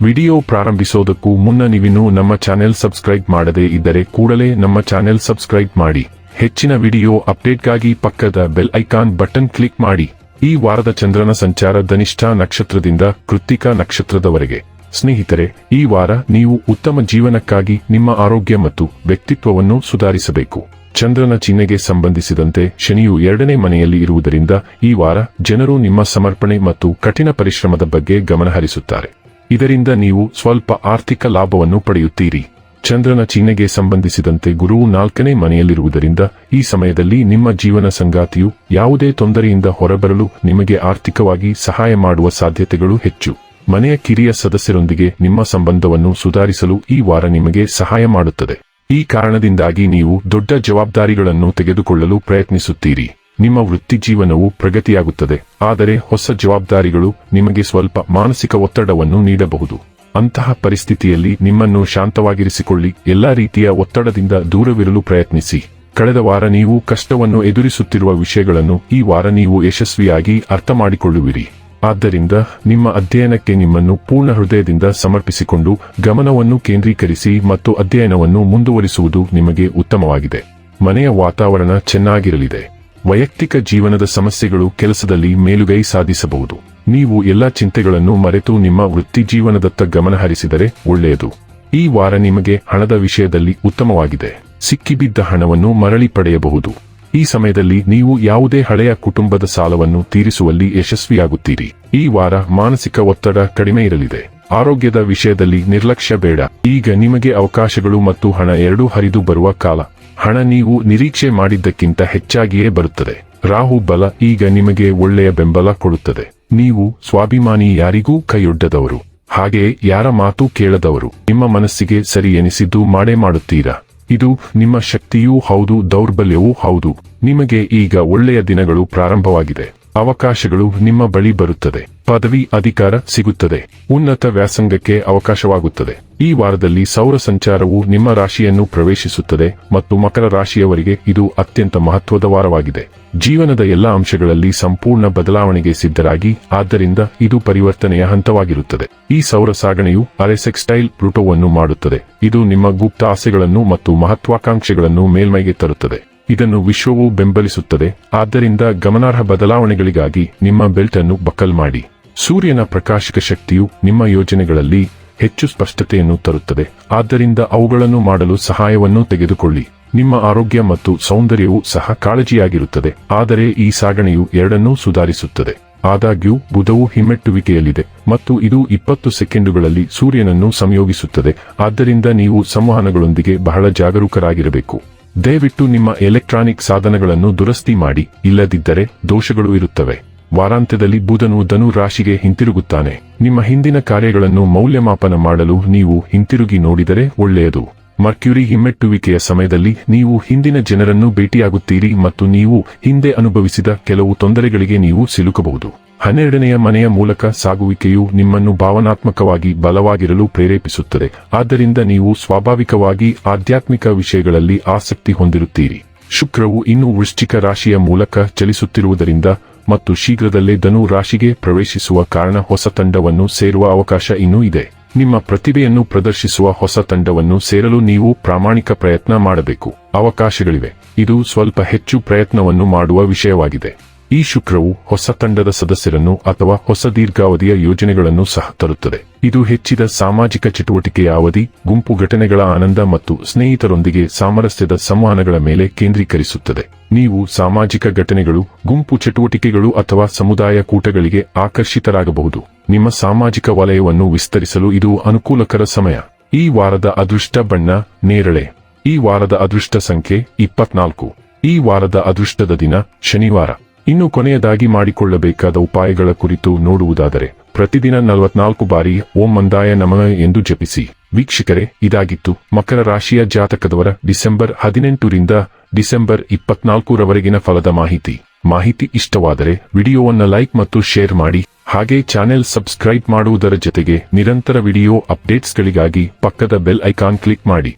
Video ಪ್ರಾರಂಭಿಸೋದಕ್ಕೂ ಮುನ್ನ ನೀವಿನ್ನೂ ನಮ್ಮ ಚಾನೆಲ್ ಸಬ್ಸ್ಕ್ರೈಬ್ ಮಾಡದೇ ಇದ್ದರೆ ಕೂಡಲೇ ನಮ್ಮ ಚಾನೆಲ್ ಸಬ್ಸ್ಕ್ರೈಬ್ ಮಾಡಿ. ಹೆಚ್ಚಿನ ವಿಡಿಯೋ ಅಪ್ಡೇಟ್ಗಾಗಿ ಪಕ್ಕದ ಬೆಲ್ ಐಕಾನ್ ಬಟನ್ ಕ್ಲಿಕ್ ಮಾಡಿ. ಈ ವಾರದ ಚಂದ್ರನ ಸಂಚಾರ ಧನಿಷ್ಠ ನಕ್ಷತ್ರದಿಂದ ಕೃತ್ತಿಕಾ ನಕ್ಷತ್ರದವರೆಗೆ. ಸ್ನೇಹಿತರೆ, ಈ ವಾರ ನೀವು ಉತ್ತಮ ಜೀವನಕ್ಕಾಗಿ ನಿಮ್ಮ ಆರೋಗ್ಯ ಮತ್ತು ವ್ಯಕ್ತಿತ್ವವನ್ನು ಸುಧಾರಿಸಬೇಕು. ಚಂದ್ರನ ಚಿಹ್ನೆಗೆ ಸಂಬಂಧಿಸಿದಂತೆ ಶನಿಯು ಎರಡನೇ ಮನೆಯಲ್ಲಿ ಇರುವುದರಿಂದ ಈ ವಾರ ಜನರು ನಿಮ್ಮ ಸಮರ್ಪಣೆ ಮತ್ತು ಕಠಿಣ ಪರಿಶ್ರಮದ ಬಗ್ಗೆ ಗಮನಹರಿಸುತ್ತಾರೆ. ಇದರಿಂದ ನೀವು ಸ್ವಲ್ಪ ಆರ್ಥಿಕ ಲಾಭವನ್ನು ಪಡೆಯುತ್ತೀರಿ. ಚಂದ್ರನ ಚಿಹ್ನೆಗೆ ಸಂಬಂಧಿಸಿದಂತೆ ಗುರುವು ನಾಲ್ಕನೇ ಮನೆಯಲ್ಲಿರುವುದರಿಂದ ಈ ಸಮಯದಲ್ಲಿ ನಿಮ್ಮ ಜೀವನ ಸಂಗಾತಿಯು ಯಾವುದೇ ತೊಂದರೆಯಿಂದ ಹೊರಬರಲು ನಿಮಗೆ ಆರ್ಥಿಕವಾಗಿ ಸಹಾಯ ಮಾಡುವ ಸಾಧ್ಯತೆಗಳು ಹೆಚ್ಚು. ಮನೆಯ ಕಿರಿಯ ಸದಸ್ಯರೊಂದಿಗೆ ನಿಮ್ಮ ಸಂಬಂಧವನ್ನು ಸುಧಾರಿಸಲು ಈ ವಾರ ನಿಮಗೆ ಸಹಾಯ ಮಾಡುತ್ತದೆ. ಈ ಕಾರಣದಿಂದಾಗಿ ನೀವು ದೊಡ್ಡ ಜವಾಬ್ದಾರಿಗಳನ್ನು ತೆಗೆದುಕೊಳ್ಳಲು ಪ್ರಯತ್ನಿಸುತ್ತೀರಿ. ನಿಮ್ಮ ವೃತ್ತಿ ಜೀವನವು ಪ್ರಗತಿಯಾಗುತ್ತದೆ. ಆದರೆ ಹೊಸ ಜವಾಬ್ದಾರಿಗಳು ನಿಮಗೆ ಸ್ವಲ್ಪ ಮಾನಸಿಕ ಒತ್ತಡವನ್ನು ನೀಡಬಹುದು. ಅಂತಹ ಪರಿಸ್ಥಿತಿಯಲ್ಲಿ ನಿಮ್ಮನ್ನು ಶಾಂತವಾಗಿರಿಸಿಕೊಳ್ಳಿ. ಎಲ್ಲಾ ರೀತಿಯ ಒತ್ತಡದಿಂದ ದೂರವಿರಲು ಪ್ರಯತ್ನಿಸಿ. ಕಳೆದ ವಾರ ನೀವು ಕಷ್ಟವನ್ನು ಎದುರಿಸುತ್ತಿರುವ ವಿಷಯಗಳನ್ನು ಈ ವಾರ ನೀವು ಯಶಸ್ವಿಯಾಗಿ ಅರ್ಥ ಮಾಡಿಕೊಳ್ಳುವಿರಿ ಆದ್ದರಿಂದ ನಿಮ್ಮ ಅಧ್ಯಯನಕ್ಕೆ ನಿಮ್ಮನ್ನು ಪೂರ್ಣ ಹೃದಯದಿಂದ ಸಮರ್ಪಿಸಿಕೊಂಡು ಗಮನವನ್ನು ಕೇಂದ್ರೀಕರಿಸಿ ಮತ್ತು ಅಧ್ಯಯನವನ್ನು ಮುಂದುವರಿಸುವುದು ನಿಮಗೆ ಉತ್ತಮವಾಗಿದೆ. ಮನೆಯ ವಾತಾವರಣ ಚೆನ್ನಾಗಿರಲಿದೆ. ವೈಯಕ್ತಿಕ ಜೀವನದ ಸಮಸ್ಯೆಗಳು ಕೆಲಸದಲ್ಲಿ ಮೇಲುಗೈ ಸಾಧಿಸಬಹುದು. ನೀವು ಎಲ್ಲಾ ಚಿಂತೆಗಳನ್ನು ಮರೆತು ನಿಮ್ಮ ವೃತ್ತಿ ಜೀವನದತ್ತ ಗಮನ ಹರಿಸಿದರೆ ಒಳ್ಳೆಯದು. ಈ ವಾರ ನಿಮಗೆ ಹಣದ ವಿಷಯದಲ್ಲಿ ಉತ್ತಮವಾಗಿದೆ. ಸಿಕ್ಕಿಬಿದ್ದ ಹಣವನ್ನು ಮರಳಿ ಪಡೆಯಬಹುದು. ಈ ಸಮಯದಲ್ಲಿ ನೀವು ಯಾವುದೇ ಹಳೆಯ ಕುಟುಂಬದ ಸಾಲವನ್ನು ತೀರಿಸುವಲ್ಲಿ ಯಶಸ್ವಿಯಾಗುತ್ತೀರಿ. ಈ ವಾರ ಮಾನಸಿಕ ಒತ್ತಡ ಕಡಿಮೆ ಇರಲಿದೆ. ಆರೋಗ್ಯದ ವಿಷಯದಲ್ಲಿ ನಿರ್ಲಕ್ಷ್ಯ ಬೇಡ. ಈಗ ನಿಮಗೆ ಅವಕಾಶಗಳು ಮತ್ತು ಹಣ ಎರಡೂ ಹರಿದು ಬರುವ ಕಾಲ. ಹಣ ನೀವು ನಿರೀಕ್ಷೆ ಮಾಡಿದ್ದಕ್ಕಿಂತ ಹೆಚ್ಚಾಗಿಯೇ ಬರುತ್ತದೆ. ರಾಹು ಬಲ ಈಗ ನಿಮಗೆ ಒಳ್ಳೆಯ ಬೆಂಬಲ ಕೊಡುತ್ತದೆ. ನೀವು ಸ್ವಾಭಿಮಾನಿ ಯಾರಿಗೂ ಕೈಯೊಡ್ಡದವರು. ಹಾಗೆಯೇ ಯಾರ ಮಾತು ಕೇಳದವರು. ನಿಮ್ಮ ಮನಸ್ಸಿಗೆ ಸರಿ ಎನಿಸಿದ್ದು ಮಾಡೇ ಮಾಡುತ್ತೀರಾ? ಇದು ನಿಮ್ಮ ಶಕ್ತಿಯೂ ಹೌದು, ದೌರ್ಬಲ್ಯವೂ ಹೌದು. ನಿಮಗೆ ಈಗ ಒಳ್ಳೆಯ ದಿನಗಳು ಪ್ರಾರಂಭವಾಗಿದೆ. ಅವಕಾಶಗಳು ನಿಮ್ಮ ಬಳಿ ಬರುತ್ತದೆ. ಪದವಿ ಅಧಿಕಾರ ಸಿಗುತ್ತದೆ. ಉನ್ನತ ವ್ಯಾಸಂಗಕ್ಕೆ ಅವಕಾಶವಾಗುತ್ತದೆ. ಈ ವಾರದಲ್ಲಿ ಸೌರ ಸಂಚಾರವು ನಿಮ್ಮ ರಾಶಿಯನ್ನು ಪ್ರವೇಶಿಸುತ್ತದೆ ಮತ್ತು ಮಕರ ರಾಶಿಯವರಿಗೆ ಇದು ಅತ್ಯಂತ ಮಹತ್ವದ ವಾರವಾಗಿದೆ. ಜೀವನದ ಎಲ್ಲಾ ಅಂಶಗಳಲ್ಲಿ ಸಂಪೂರ್ಣ ಬದಲಾವಣೆಗೆ ಸಿದ್ಧರಾಗಿ, ಆದ್ದರಿಂದ ಇದು ಪರಿವರ್ತನೆಯ ಹಂತವಾಗಿರುತ್ತದೆ. ಈ ಸೌರ ಸಾಗಣೆಯು ಅರೆಸೆಕ್ಸ್ಟೈಲ್ ಪ್ಲೂಟೋವನ್ನು ಮಾಡುತ್ತದೆ. ಇದು ನಿಮ್ಮ ಗುಪ್ತ ಆಸೆಗಳನ್ನು ಮತ್ತು ಮಹತ್ವಾಕಾಂಕ್ಷೆಗಳನ್ನು ಮೇಲ್ಮೈಗೆ ತರುತ್ತದೆ. ಇದನ್ನು ವಿಶ್ವವು ಬೆಂಬಲಿಸುತ್ತದೆ. ಆದ್ದರಿಂದ ಗಮನಾರ್ಹ ಬದಲಾವಣೆಗಳಿಗಾಗಿ ನಿಮ್ಮ ಬೆಲ್ಟ್ ಅನ್ನು ಬಕಲ್ ಮಾಡಿ. ಸೂರ್ಯನ ಪ್ರಕಾಶಕ ಶಕ್ತಿಯು ನಿಮ್ಮ ಯೋಜನೆಗಳಲ್ಲಿ ಹೆಚ್ಚು ಸ್ಪಷ್ಟತೆಯನ್ನು ತರುತ್ತದೆ. ಆದ್ದರಿಂದ ಅವುಗಳನ್ನು ಮಾಡಲು ಸಹಾಯವನ್ನು ತೆಗೆದುಕೊಳ್ಳಿ. ನಿಮ್ಮ ಆರೋಗ್ಯ ಮತ್ತು ಸೌಂದರ್ಯವು ಸಹ ಕಾಳಜಿಯಾಗಿರುತ್ತದೆ. ಆದರೆ ಈ ಸಾಗಣೆಯು ಎರಡನ್ನೂ ಸುಧಾರಿಸುತ್ತದೆ. ಆದಾಗ್ಯೂ, ಬುಧವು ಹಿಮ್ಮೆಟ್ಟುವಿಕೆಯಲ್ಲಿದೆ ಮತ್ತು ಇದು ಇಪ್ಪತ್ತು ಸೆಕೆಂಡುಗಳಲ್ಲಿ ಸೂರ್ಯನನ್ನು ಸಂಯೋಗಿಸುತ್ತದೆ. ಆದ್ದರಿಂದ ನೀವು ಸಂವಹನಗಳೊಂದಿಗೆ ಬಹಳ ಜಾಗರೂಕರಾಗಿರಬೇಕು. ದಯವಿಟ್ಟು ನಿಮ್ಮ ಎಲೆಕ್ಟ್ರಾನಿಕ್ ಸಾಧನಗಳನ್ನು ದುರಸ್ತಿ ಮಾಡಿ, ಇಲ್ಲದಿದ್ದರೆ ದೋಷಗಳು ಇರುತ್ತವೆ. ವಾರಾಂತ್ಯದಲ್ಲಿ ಬುಧನು ಧನು ರಾಶಿಗೆ ಹಿಂತಿರುಗುತ್ತಾನೆ. ನಿಮ್ಮ ಹಿಂದಿನ ಕಾರ್ಯಗಳನ್ನು ಮೌಲ್ಯಮಾಪನ ಮಾಡಲು ನೀವು ಹಿಂತಿರುಗಿ ನೋಡಿದರೆ ಒಳ್ಳೆಯದು. ಮರ್ಕ್ಯುರಿ ಹಿಮ್ಮೆಟ್ಟುವಿಕೆಯ ಸಮಯದಲ್ಲಿ ನೀವು ಹಿಂದಿನ ಜನರನ್ನು ಭೇಟಿಯಾಗುತ್ತೀರಿ ಮತ್ತು ನೀವು ಹಿಂದೆ ಅನುಭವಿಸಿದ ಕೆಲವು ತೊಂದರೆಗಳಿಗೆ ನೀವು ಸಿಲುಕಬಹುದು. ಹನ್ನೆರಡನೆಯ ಮನೆಯ ಮೂಲಕ ಸಾಗುವಿಕೆಯು ನಿಮ್ಮನ್ನು ಭಾವನಾತ್ಮಕವಾಗಿ ಬಲವಾಗಿರಲು ಪ್ರೇರೇಪಿಸುತ್ತದೆ. ಆದ್ದರಿಂದ ನೀವು ಸ್ವಾಭಾವಿಕವಾಗಿ ಆಧ್ಯಾತ್ಮಿಕ ವಿಷಯಗಳಲ್ಲಿ ಆಸಕ್ತಿ ಹೊಂದಿರುತ್ತೀರಿ. ಶುಕ್ರವು ಇನ್ನೂ ವೃಶ್ಚಿಕ ರಾಶಿಯ ಮೂಲಕ ಚಲಿಸುತ್ತಿರುವುದರಿಂದ ಮತ್ತು ಶೀಘ್ರದಲ್ಲೇ ಧನು ರಾಶಿಗೆ ಪ್ರವೇಶಿಸುವ ಕಾರಣ ಹೊಸ ತಂಡವನ್ನು ಸೇರುವ ಅವಕಾಶ ಇನ್ನೂ ಇದೆ. ನಿಮ್ಮ ಪ್ರತಿಭೆಯನ್ನು ಪ್ರದರ್ಶಿಸುವ ಹೊಸ ತಂಡವನ್ನು ಸೇರಲು ನೀವು ಪ್ರಾಮಾಣಿಕ ಪ್ರಯತ್ನ ಮಾಡಬೇಕು. ಅವಕಾಶಗಳಿವೆ. ಇದು ಸ್ವಲ್ಪ ಹೆಚ್ಚು ಪ್ರಯತ್ನವನ್ನು ಮಾಡುವ ವಿಷಯವಾಗಿದೆ. ಈ ಶುಕ್ರವು ಹೊಸ ತಂಡದ ಸದಸ್ಯರನ್ನು ಅಥವಾ ಹೊಸ ದೀರ್ಘಾವಧಿಯ ಯೋಜನೆಗಳನ್ನು ಸಹ ತರುತ್ತದೆ. ಇದು ಹೆಚ್ಚಿದ ಸಾಮಾಜಿಕ ಚಟುವಟಿಕೆಯ ಅವಧಿ, ಗುಂಪು ಘಟನೆಗಳ ಆನಂದ ಮತ್ತು ಸ್ನೇಹಿತರೊಂದಿಗೆ ಸಾಮರಸ್ಯದ ಸಂವಹನಗಳ ಮೇಲೆ ಕೇಂದ್ರೀಕರಿಸುತ್ತದೆ. ನೀವು ಸಾಮಾಜಿಕ ಘಟನೆಗಳು, ಗುಂಪು ಚಟುವಟಿಕೆಗಳು ಅಥವಾ ಸಮುದಾಯ ಕೂಟಗಳಿಗೆ ಆಕರ್ಷಿತರಾಗಬಹುದು. ನಿಮ್ಮ ಸಾಮಾಜಿಕ ವಲಯವನ್ನು ವಿಸ್ತರಿಸಲು ಇದು ಅನುಕೂಲಕರ ಸಮಯ. ಈ ವಾರದ ಅದೃಷ್ಟ ಬಣ್ಣ, ನೇರಳೆ. ಈ ವಾರದ ಅದೃಷ್ಟ ಸಂಖ್ಯೆ ಇಪ್ಪತ್ನಾಲ್ಕು. ಈ ವಾರದ ಅದೃಷ್ಟದ ದಿನ ಶನಿವಾರ. ಇನ್ನು ಕೊನೆಯದಾಗಿ ಮಾಡಿಕೊಳ್ಳಬೇಕಾದ ಉಪಾಯಗಳ ಕುರಿತು ನೋಡುವುದಾದರೆ, ಪ್ರತಿದಿನ ನಲವತ್ನಾಲ್ಕು ಬಾರಿ ಓಂ ಮಂದಾಯ ನಮನ ಎಂದು ಜಪಿಸಿ. ವೀಕ್ಷಕರೇ, ಇದಾಗಿತ್ತು ಮಕರ ರಾಶಿಯ ಜಾತಕದವರ ಡಿಸೆಂಬರ್ ಹದಿನೆಂಟರಿಂದ ಡಿಸೆಂಬರ್ ಇಪ್ಪತ್ನಾಲ್ಕರವರೆಗಿನ ಫಲದ ಮಾಹಿತಿ. ಮಾಹಿತಿ ಇಷ್ಟವಾದರೆ ವಿಡಿಯೋವನ್ನು ಲೈಕ್ ಮತ್ತು ಶೇರ್ ಮಾಡಿ, ಹಾಗೆ ಚಾನೆಲ್ ಸಬ್ಸ್ಕ್ರೈಬ್ ಮಾಡುವುದರ ಜೊತೆಗೆ ನಿರಂತರ ವಿಡಿಯೋ ಅಪ್ಡೇಟ್ಸ್ಗಳಿಗಾಗಿ ಪಕ್ಕದ ಬೆಲ್ ಐಕಾನ್ ಕ್ಲಿಕ್ ಮಾಡಿ.